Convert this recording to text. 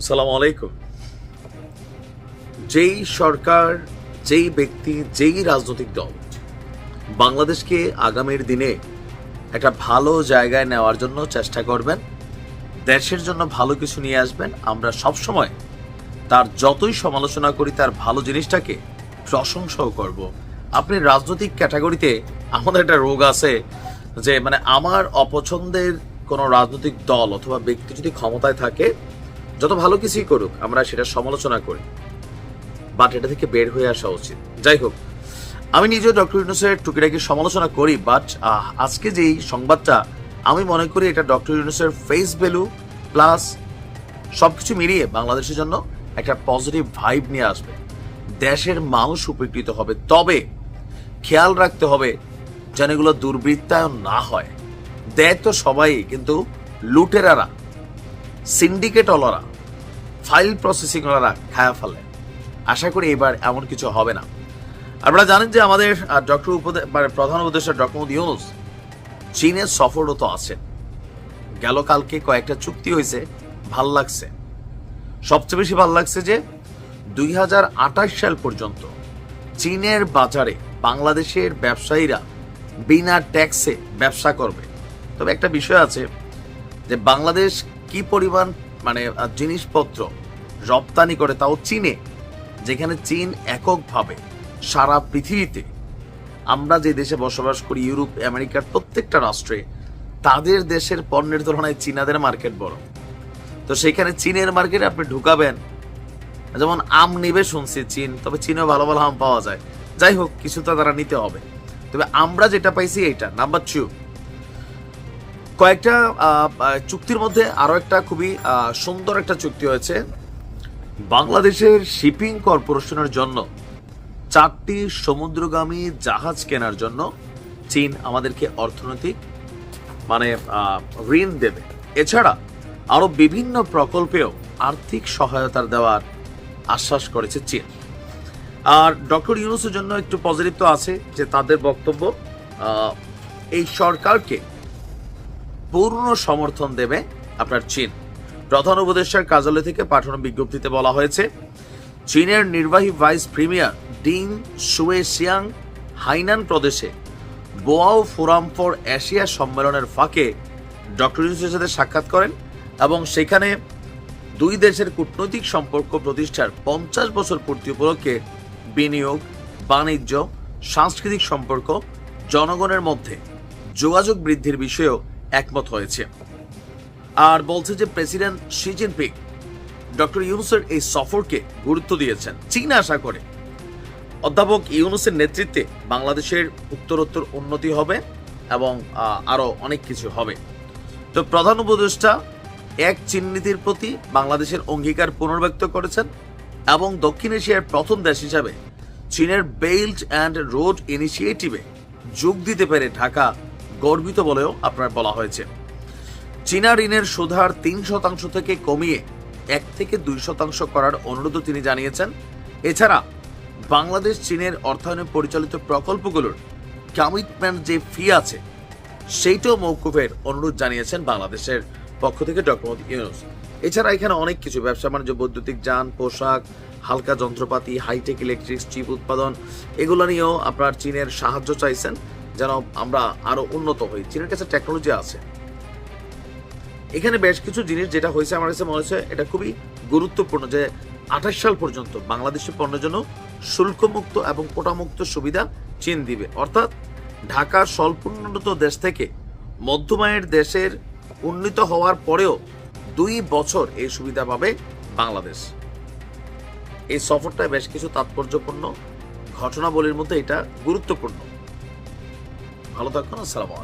আসসালামু আলাইকুম। যেই সরকার, যেই ব্যক্তি, যেই রাজনৈতিক দল বাংলাদেশকে আগামীর দিনে একটা ভালো জায়গায় নেওয়ার জন্য চেষ্টা করবেন, দেশের জন্য ভালো কিছু নিয়ে আসবেন, আমরা সব সময় তার যতই সমালোচনা করি, তার ভালো জিনিসটাকে প্রশংসাও করব। আপনি রাজনৈতিক ক্যাটাগরিতে আমাদের একটা রোগ আছে যে মানে আমার অপছন্দের কোনো রাজনৈতিক দল অথবা ব্যক্তি যদি ক্ষমতায় থাকে যত ভালো কিছুই করুক, আমরা সেটা সমালোচনা করি। বাট এটা থেকে বের হয়ে আসা উচিত। যাই হোক, আমি নিজেও ডক্টর ইউনুসের টুকিটাকি সমালোচনা করি বাট আজকে যেই সংবাদটা, আমি মনে করি এটা ডক্টর ইউনুসের ফেস ভ্যালু প্লাস সবকিছু মিলিয়ে বাংলাদেশের জন্য একটা পজিটিভ ভাইব নিয়ে আসবে। দেশের মানুষ উপকৃত হবে। তবে খেয়াল রাখতে হবে যেন এগুলো দুর্বৃত্তায়ন না হয়। দেয় তো সবাই, কিন্তু লুটেরারা সিন্ডিকেটওয়ালারা ফাইল প্রসেসিংওয়ালারা খায়া ফেলে আশা করি এবার এমন কিছু হবে না। আপনারা জানেন যে আমাদের ডক্টর উপদে মানে প্রধান উপদেষ্টা ডক্টর ইউনুস চীনের সফররত আছেন। গেল কালকে কয়েকটা চুক্তি হয়েছে, ভালো লাগছে। সবচেয়ে বেশি ভালো লাগছে যে দুই হাজার আঠাশ সাল পর্যন্ত চীনের বাজারে বাংলাদেশের ব্যবসায়ীরা বিনা ট্যাক্সে ব্যবসা করবে। তবে একটা বিষয় আছে যে বাংলাদেশ কি পরিমাণ মানে জিনিসপত্র রপ্তানি করে, তাও চীনে, যেখানে চীন এককভাবে সারা পৃথিবীতে, আমরা যে দেশে বসবাস করি, ইউরোপ, আমেরিকার প্রত্যেকটা রাষ্ট্রে, তাদের দেশের পণ্যের তুলনায় চীনাদের মার্কেট বড়। তো সেখানে চীনের মার্কেটে আপনি ঢুকাবেন, যেমন আম নেবে শুনছি চীন, তবে চীনেও ভালো ভালো আম পাওয়া যায়। যাই হোক কিছু তো তারা নিতে হবে। তবে আমরা যেটা পাইছি এইটা নাম্বার টু কয়েকটা চুক্তির মধ্যে আরও একটা খুবই সুন্দর একটা চুক্তি হয়েছে। বাংলাদেশের শিপিং কর্পোরেশনের জন্য চারটি সমুদ্রগামী জাহাজ কেনার জন্য চীন আমাদেরকে অর্থনৈতিক মানে ঋণ দেবে। এছাড়া আরও বিভিন্ন প্রকল্পেও আর্থিক সহায়তা দেওয়ার আশ্বাস করেছে চীন। আর ডক্টর ইউনুসের জন্য একটু পজিটিভ তো আছে যে তাদের বক্তব্য এই সরকারকে পূর্ণ সমর্থন দেবে আপনার চীন। প্রধান উপদেষ্টার কার্যালয় থেকে পাঠানো বিজ্ঞপ্তিতে বলা হয়েছে, চীনের নির্বাহী ভাইস প্রিমিয়ার ডিং সুয়ে সিয়াং হাইনান প্রদেশে বোয়াও ফোরাম ফর এশিয়া সম্মেলনের ফাঁকে ডক্টর ইউনুসের সাথে সাক্ষাৎ করেন এবং সেখানে দুই দেশের কূটনৈতিক সম্পর্ক প্রতিষ্ঠার পঞ্চাশ বছর পূর্তি উপলক্ষে বিনিয়োগ, বাণিজ্য, সাংস্কৃতিক সম্পর্ক, জনগণের মধ্যে যোগাযোগ বৃদ্ধির বিষয়েও একমত হয়েছে। আর বলছে যে প্রেসিডেন্ট শি জিনপিং, ডক্টর ইউনুসের এই সফরকে গুরুত্ব দিয়েছেন। চীন আশা করে অধ্যাপক ইউনুসের নেতৃত্বে বাংলাদেশের উত্তরোত্তর উন্নতি হবে এবং আরও অনেক কিছু হবে। তো প্রধান উপদেষ্টা এক চীন নীতির প্রতি বাংলাদেশের অঙ্গীকার পুনর্ব্যক্ত করেছেন এবং দক্ষিণ এশিয়ার প্রথম দেশ হিসাবে চীনের বেল্ট অ্যান্ড রোড ইনিশিয়েটিভে যোগ দিতে পেরে ঢাকা গর্বিত বলেও আপনার বলা হয়েছে। চীনা ঋণের সুধার তিন শতাংশ থেকে কমিয়ে এক থেকে দুই শতাংশ করার অনুরোধও তিনি জানিয়েছেন। এছাড়া বাংলাদেশ চীনের অর্থায়নে পরিচালিত প্রকল্পগুলোর কমিটমেন্ট যে ফি আছে, সেইটাও মৌকুফের অনুরোধ জানিয়েছেন বাংলাদেশের পক্ষ থেকে ডক্টর ইউনুস। এছাড়া এখানে অনেক কিছু, ব্যবসা, বাণিজ্য, বৈদ্যুতিক যান, পোশাক, হালকা যন্ত্রপাতি হাইটেক ইলেকট্রিক চিপ উৎপাদন, এগুলো নিয়েও আপনার চীনের সাহায্য চাইছেন। যেন আমরা আরও উন্নত হই। চীনের কাছে টেকনোলজি আছে। এখানে বেশ কিছু জিনিস যেটা হয়েছে আমার কাছে মনে হচ্ছে এটা খুবই গুরুত্বপূর্ণ যে আঠাশ সাল পর্যন্ত বাংলাদেশের পণ্যের জন্য শুল্কমুক্ত এবং কোটামুক্ত সুবিধা চীন দিবে। অর্থাৎ ঢাকার স্বল্পোন্নত দেশ থেকে মধ্যমায়ের দেশের উন্নীত হওয়ার পরেও দুই বছর এই সুবিধা পাবে বাংলাদেশ। এই সফরটা বেশ কিছু তাৎপর্যপূর্ণ ঘটনাবলীর মধ্যে এটা গুরুত্বপূর্ণ। ভালো থাকুন আসসালামু